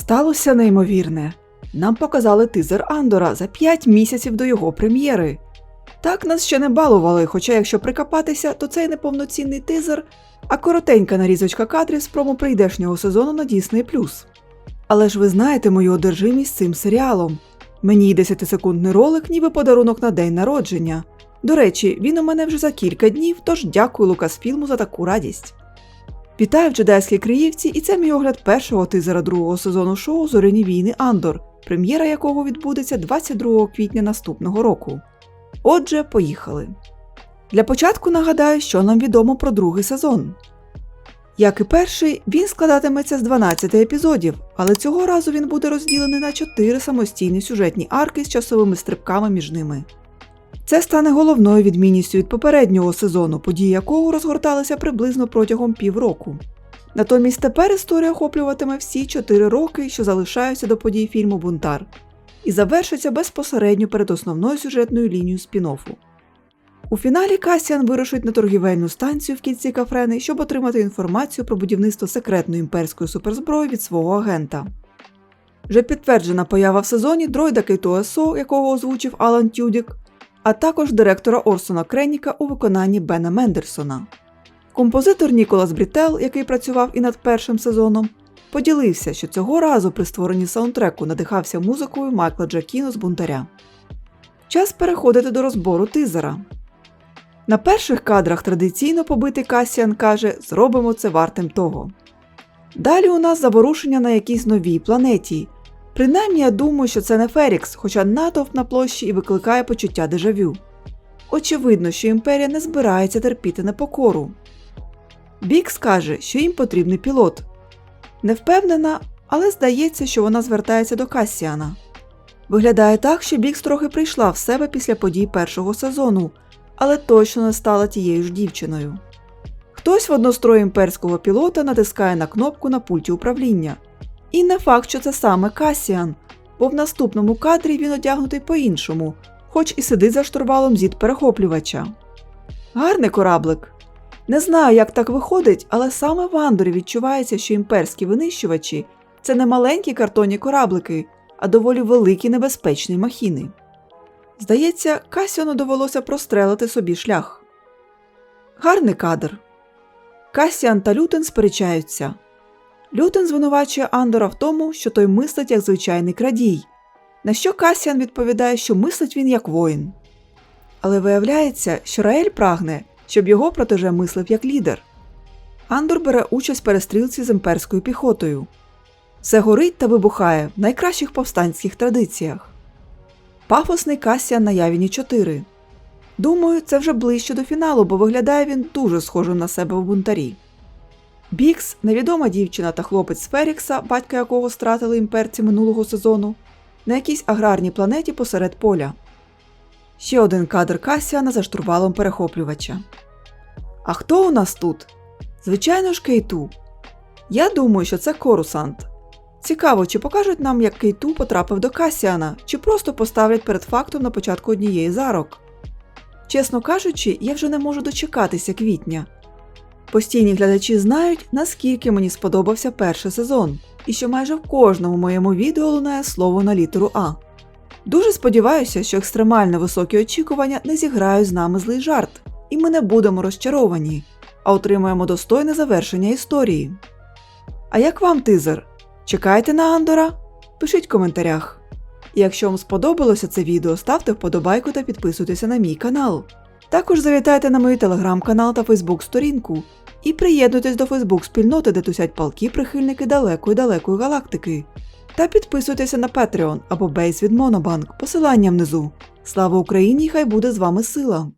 Сталося неймовірне. Нам показали тизер Андора за 5 місяців до його прем'єри. Так нас ще не балували, хоча якщо прикопатися, то це й не повноцінний тизер, а коротенька нарізочка кадрів з промо прийдешнього сезону на Disney+. Але ж ви знаєте мою одержимість цим серіалом. Мені й 10-секундний ролик, ніби подарунок на день народження. До речі, він у мене вже за кілька днів, тож дякую Лукасфілму за таку радість. Вітаю в джедайській Криївці, і це мій огляд першого тизера другого сезону шоу Зоряні війни Андор, прем'єра якого відбудеться 22 квітня наступного року. Отже, поїхали. Для початку нагадаю, що нам відомо про другий сезон. Як і перший, він складатиметься з 12 епізодів, але цього разу він буде розділений на 4 самостійні сюжетні арки з часовими стрибками між ними. Це стане головною відмінністю від попереднього сезону, події якого розгорталися приблизно протягом півроку. Натомість тепер історія охоплюватиме всі 4 роки, що залишаються до подій фільму Бунтар, і завершиться безпосередньо перед основною сюжетною лінією спін-оффу. У фіналі Касіан вирушить на торгівельну станцію в кільці кафрени, щоб отримати інформацію про будівництво секретної імперської суперзброї від свого агента. Вже підтверджена поява в сезоні дроїда Кейто СО, якого озвучив Алан Тюдік, а також директора Орсона Креніка у виконанні Бена Мендерсона. Композитор Ніколас Брітел, який працював і над першим сезоном, поділився, що цього разу при створенні саундтреку надихався музикою Майкла Джакіно з бунтаря. Час переходити до розбору тизера. На перших кадрах традиційно побитий Касіан каже зробимо це вартим того. Далі у нас заворушення на якійсь новій планеті. Принаймні я думаю, що це не Ферікс, хоча натовп на площі і викликає почуття дежавю. Очевидно, що імперія не збирається терпіти непокору. Бікс каже, що їм потрібний пілот. Не впевнена, але здається, що вона звертається до Кассіана. Виглядає так, що Бікс трохи прийшла в себе після подій першого сезону, але точно не стала тією ж дівчиною. Хтось в однострої імперського пілота натискає на кнопку на пульті управління. І не факт, що це саме Касіан, бо в наступному кадрі він одягнутий по-іншому, хоч і сидить за штурвалом зід перехоплювача. Гарний кораблик. Не знаю, як так виходить, але саме в Андорі відчувається, що імперські винищувачі це не маленькі картонні кораблики, а доволі великі небезпечні махіни. Здається, Касіону довелося прострелити собі шлях. Гарний кадр. Касіан та Лютен сперечаються. Лютен звинувачує Андора в тому, що той мислить як звичайний крадій, на що Касіан відповідає, що мислить він як воїн. Але виявляється, що Раель прагне, щоб його протеже мислив як лідер. Андор бере участь в перестрілці з імперською піхотою. Все горить та вибухає в найкращих повстанських традиціях. Пафосний Касіан на Явіні 4. Думаю, це вже ближче до фіналу, бо виглядає він дуже схожим на себе в бунтарі. Бікс, невідома дівчина та хлопець Ферікса, батька якого стратили імперці минулого сезону, на якійсь аграрній планеті посеред поля. Ще один кадр Касіана за штурвалом перехоплювача. А хто у нас тут? Звичайно ж, Кейту. Я думаю, що це Корусант. Цікаво, чи покажуть нам, як Кейту потрапив до Касіана, чи просто поставлять перед фактом на початку однієї з арок. Чесно кажучи, я вже не можу дочекатися квітня. Постійні глядачі знають, наскільки мені сподобався перший сезон, і що майже в кожному моєму відео лунає слово на літеру А. Дуже сподіваюся, що екстремально високі очікування не зіграють з нами злий жарт, і ми не будемо розчаровані, а отримаємо достойне завершення історії. А як вам тизер? Чекаєте на Андора? Пишіть в коментарях. І якщо вам сподобалося це відео, ставте вподобайку та підписуйтеся на мій канал. Також завітайте на мою телеграм-канал та фейсбук-сторінку і приєднуйтесь до фейсбук-спільноти, де тусять палки прихильники далекої далекої галактики. Та підписуйтеся на Patreon або Бейс від Монобанк, посилання внизу. Слава Україні! Хай буде з вами сила!